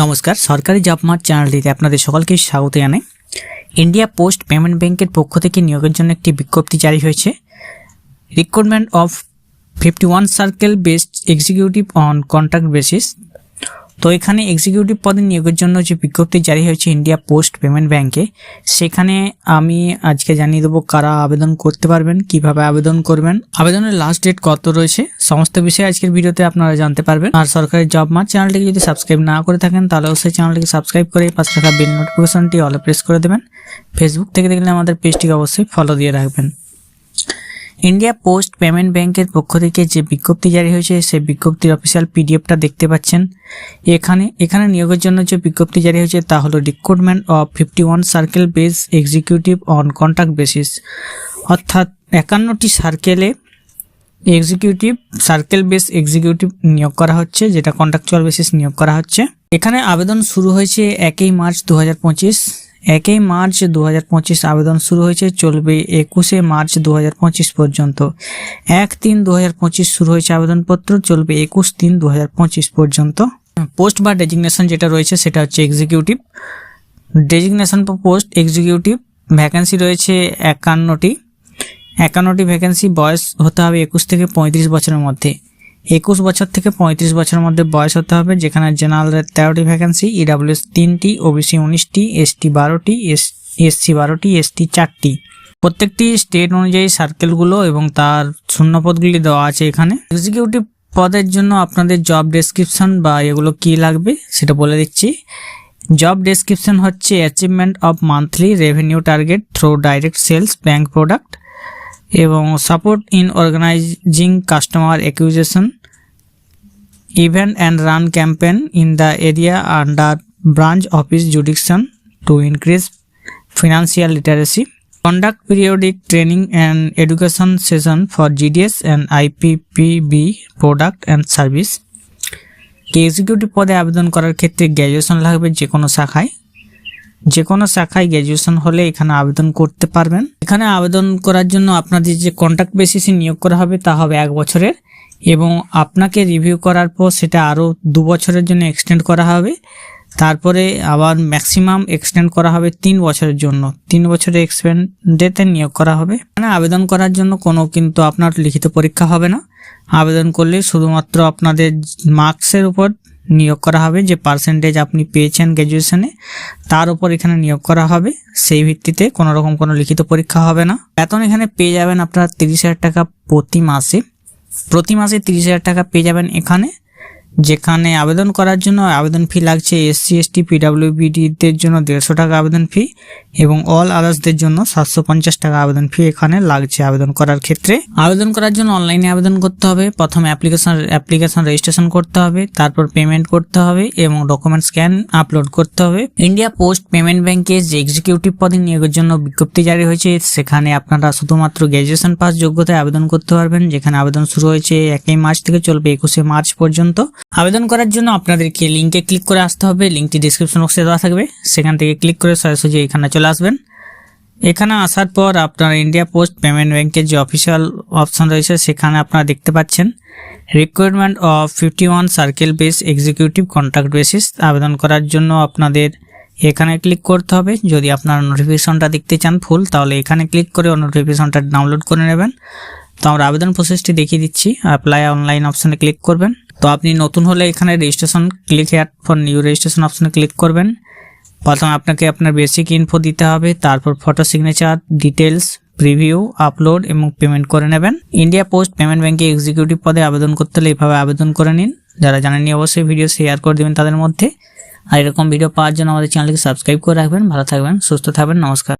নমস্কার, সরকারি জব চ্যানেলটিতে আপনাদের সকলকে স্বাগত জানাই। ইন্ডিয়া পোস্ট পেমেন্ট ব্যাংকের পক্ষ থেকে নিয়োগের জন্য একটি বিজ্ঞপ্তি জারি হয়েছে। Recruitment of fifty one circle based executive on contract basis তো এখানে এক্সিকিউটিভ পদে নিয়োগের জন্য যে বিজ্ঞপ্তি জারি হয়েছে ইন্ডিয়া পোস্ট পেমেন্ট ব্যাংকে সেখানে আমি আজকে জানিয়ে দেবো কারা আবেদন করতে পারবেন, কীভাবে আবেদন করবেন। আবেদনের লাস্ট ডেট কত রয়েছে, সমস্ত বিষয়ে আজকের ভিডিওতে আপনারা জানতে পারবেন। আর সরকারি জব মার্ট চ্যানেলটিকে যদি সাবস্ক্রাইব না করে থাকেন, তাহলে অবশ্যই চ্যানেলটিকে সাবস্ক্রাইব করে পাশে থাকা বেল নোটিফিকেশনটি অলে প্রেস করে দেবেন। ফেসবুক থেকে দেখলে আমাদের পেজটিকে অবশ্যই ফলো দিয়ে রাখবেন। ইন্ডিয়া পোস্ট পেমেন্ট ব্যাংকের পক্ষ থেকে যে বিজ্ঞপ্তি জারি হয়েছে, সেই বিজ্ঞপ্তির অফিসিয়াল পিডিএফটা দেখতে পাচ্ছেন। এখানে এখানে নিয়োগের জন্য যে বিজ্ঞপ্তি জারি হয়েছে, তা হলো recruitment of fifty one circle base executive on contract basis অর্থাৎ একান্নটি সার্কেলে এক্সিকিউটিভ সার্কেল বেস এক্সিকিউটিভ নিয়োগ করা হচ্ছে, যেটা কন্ট্রাকচুয়াল বেসিস নিয়োগ করা হচ্ছে। এখানে আবেদন শুরু হয়েছে একই মার্চ দু হাজার পঁচিশ। একই মার্চ দু হাজার পঁচিশ আবেদন শুরু হয়েছে, চলবে একুশে মার্চ দু হাজার পঁচিশ পর্যন্ত। এক তিন দু শুরু হয়েছে আবেদনপত্র, চলবে একুশ তিন দু পর্যন্ত। পোস্ট বা ডেজিগনেশন যেটা রয়েছে সেটা হচ্ছে executive. Designation post executive vacancy রয়েছে একান্নটি। একান্নটি ভ্যাকেন্সি বয়স হতে হবে একুশ থেকে পঁয়ত্রিশ বছরের মধ্যে। একুশ বছর থেকে পঁয়ত্রিশ বছরের মধ্যে বয়স হতে হবে, যেখানে জেনারেলের তেরোটি ভ্যাকেন্সি ইডাব্লিউএস তিনটি ওবিসি উনিশটি এসটি বারোটি এস এসসি বারোটি এসটি চারটি। প্রত্যেকটি স্টেট অনুযায়ী সার্কেলগুলো এবং তার শূন্যপদগুলি দেওয়া আছে এখানে। এক্সিকিউটিভ পদের জন্য আপনাদের জব ডেসক্রিপশন বা এগুলো কি লাগবে সেটা বলে দিচ্ছি। জব ডেসক্রিপশন হচ্ছে achievement of monthly revenue target through direct sales bank product এবং support in organising customer acquisition event and run campaign in the area under branch office jurisdiction to increase financial literacy conduct periodic training and education session for GDS and IPPB product and service. Executive পদে আবেদন করার ক্ষেত্রে graduation লাগবে যে কোনো শাখায়। যে কোনো শাখায় গ্র্যাজুয়েশন হলে এখানে আবেদন করতে পারবেন। এখানে আবেদন করার জন্য আপনাদের যে কন্ট্রাক্ট বেসিসে নিয়োগ করা হবে তা হবে এক বছরের এবং আপনাকে রিভিউ করার পর সেটা আরও দু বছরের জন্য এক্সটেন্ড করা হবে। তারপরে আবার ম্যাক্সিমাম এক্সটেন্ড করা হবে তিন বছরের জন্য। তিন বছরের এক্সপেন্ডেতে নিয়োগ করা হবে। মানে আবেদন করার জন্য কোনো কিন্তু আপনার লিখিত পরীক্ষা হবে না। আবেদন করলে শুধুমাত্র আপনাদের মার্কসের উপর নিয়োগ করা হবে, যে পার্সেন্টেজ আপনি পেয়েছেন গ্র্যাজুয়েশনে তার উপর এখানে নিয়োগ করা হবে। সেই ভিত্তিতে কোনো রকম কোনো লিখিত পরীক্ষা হবে না। বেতন এখানে পেয়ে যাবেন আপনারা তিরিশ হাজার টাকা প্রতি মাসে। প্রতি মাসে তিরিশ হাজার টাকা পেয়ে যাবেন এখানে। যেখানে আবেদন করার জন্য আবেদন ফি লাগছে এসসি এসটি পিডাব্লিউবিডিদের জন্য দেড়শো টাকা আবেদন ফি এবং অল আদার্সদের জন্য সাতশো পঞ্চাশ টাকা আবেদন ফি এখানে লাগছে আবেদন করার ক্ষেত্রে। আবেদন করার জন্য অনলাইনে আবেদন করতে হবে। প্রথমে অ্যাপ্লিকেশন অ্যাপ্লিকেশন রেজিস্ট্রেশন করতে হবে, তারপর পেমেন্ট করতে হবে এবং ডকুমেন্ট স্ক্যান আপলোড করতে হবে। ইন্ডিয়া পোস্ট পেমেন্ট ব্যাংকে যে এক্সিকিউটিভ পদে নিয়োগের জন্য বিজ্ঞপ্তি জারি হয়েছে। সেখানে আপনারা শুধুমাত্র গ্র্যাজুয়েশন পাস যোগ্যতায় আবেদন করতে পারবেন। যেখানে আবেদন শুরু হয়েছে একই মার্চ থেকে চলবে একুশে মার্চ পর্যন্ত। আবেদন করার জন্য আপনাদেরকে লিঙ্কে ক্লিক করে আসতে হবে। লিঙ্কটি ডিসক্রিপশন বক্সে দেওয়া থাকবে। সেখান থেকে ক্লিক করে সরাসরি এখানে চলে আসবেন। এখানে আসার পর আপনার ইন্ডিয়া পোস্ট পেমেন্ট ব্যাংকের যে অফিসিয়াল অপশন রয়েছে, সেখানে আপনারা দেখতে পাচ্ছেন requirement of fifty one circle base executive contract basis আবেদন করার জন্য আপনাদের এখানে ক্লিক করতে হবে। যদি আপনারা নোটিফিকেশনটা দেখতে চান ফুল তাহলে এখানে ক্লিক করে নোটিফিকেশনটা ডাউনলোড করে নেবেন। তো আমরা আবেদন প্রসেসটি দেখিয়ে দিচ্ছি। অ্যাপ্লাই অনলাইন অপশানে ক্লিক করবেন। তো আপনি নতুন হলে এখানে registration click here for new registration অপশানে ক্লিক করবেন। প্রথম আপনাকে আপনার বেসিক ইনফো দিতে হবে, তারপর photo signature details preview upload এবং পেমেন্ট করে নেবেন। ইন্ডিয়া পোস্ট পেমেন্ট ব্যাংকে এক্সিকিউটিভ পদে আবেদন করতে হলে এইভাবে আবেদন করে নিন। যারা জানেননি অবশ্যই ভিডিও শেয়ার করে দেবেন তাদের মধ্যে। আর এরকম ভিডিও পাওয়ার জন্য আমাদের চ্যানেলকে সাবস্ক্রাইব করে রাখবেন। ভালো থাকবেন, সুস্থ থাকবেন, নমস্কার।